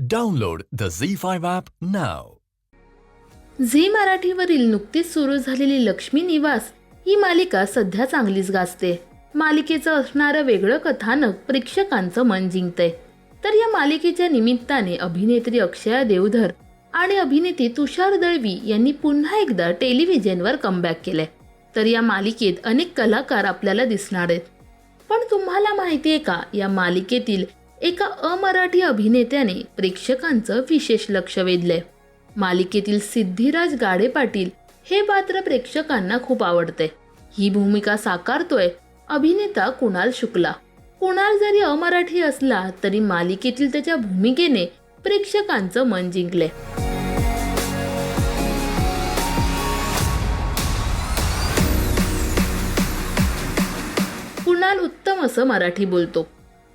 Download the Zee five app now Zee मराठीवरील नुकतीच सुरू झालेली लक्ष्मी निवास ही मालिका सध्या चांगलीच गाजते. मालिकेचं असणारं वेगळं कथानक प्रेक्षकांचं मन जिंकतंय. तर या मालिकेच्या निमित्ताने अभिनेत्री अक्षया देवधर आणि अभिनेती तुषार दळवी यांनी पुन्हा एकदा टेलिव्हिजनवर कमबॅक केलंय. तर या मालिकेत अनेक कलाकार आपल्याला दिसणार आहेत. पण तुम्हाला माहिती आहे का या मालिकेतील एका अमराठी अभिनेत्याने प्रेक्षकांचं विशेष लक्ष वेधलंय. मालिकेतील सिद्धिराज गाडे पाटील हे पात्र प्रेक्षकांना खूप आवडते ही भूमिका साकारतोय अभिनेता कुणाल शुक्ला. कुणाल जरी अमराठी असला तरी मालिकेतील त्याच्या भूमिकेने प्रेक्षकांचं मन जिंकले कुणाल उत्तम असं मराठी बोलतो.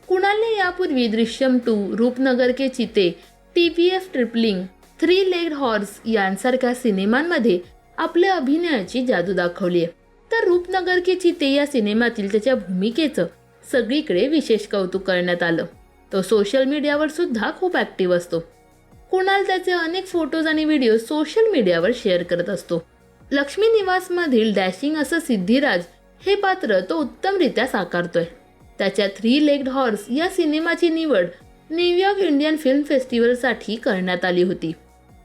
कुणालने यापूर्वी Drishyam to Rupnagar Ke Cheete T P F tripling three leg horse यांसारख्या सिनेमांमध्ये आपल्या अभिनयाची जादू दाखवली आहे. तर रूपनगर के चिते या सिनेमातील त्याच्या भूमिकेचं सगळीकडे विशेष कौतुक करण्यात आलं. तो सोशल मीडियावर सुद्धा खूप ऍक्टिव्ह असतो. कुणाल त्याचे अनेक फोटोज आणि व्हिडिओ सोशल मीडियावर शेअर करत असतो. लक्ष्मी निवासमधील डॅशिंग असं सिद्धिराज हे पात्र तो उत्तमरित्या साकारतोय. त्याच्या थ्री लेग्ड हॉर्स या सिनेमाची निवड न्यूयॉर्क इंडियन फिल्म फेस्टिवलसाठी करण्यात आली होती.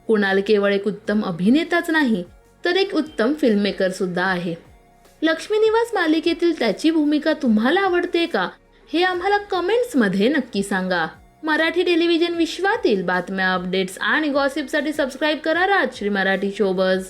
कुणाल केवळ एक उत्तम अभिनेताच नाही तर एक उत्तम फिल्ममेकर सुद्धा आहे. लक्ष्मी निवास मालिकेतील त्याची भूमिका तुम्हाला आवडते का हे आम्हाला कमेंट्समध्ये नक्की सांगा. मराठी टेलिव्हिजन विश्वातील बातम्या अपडेट्स आणि गॉसिपसाठी सबस्क्राईब करा Rajshri Marathi showbiz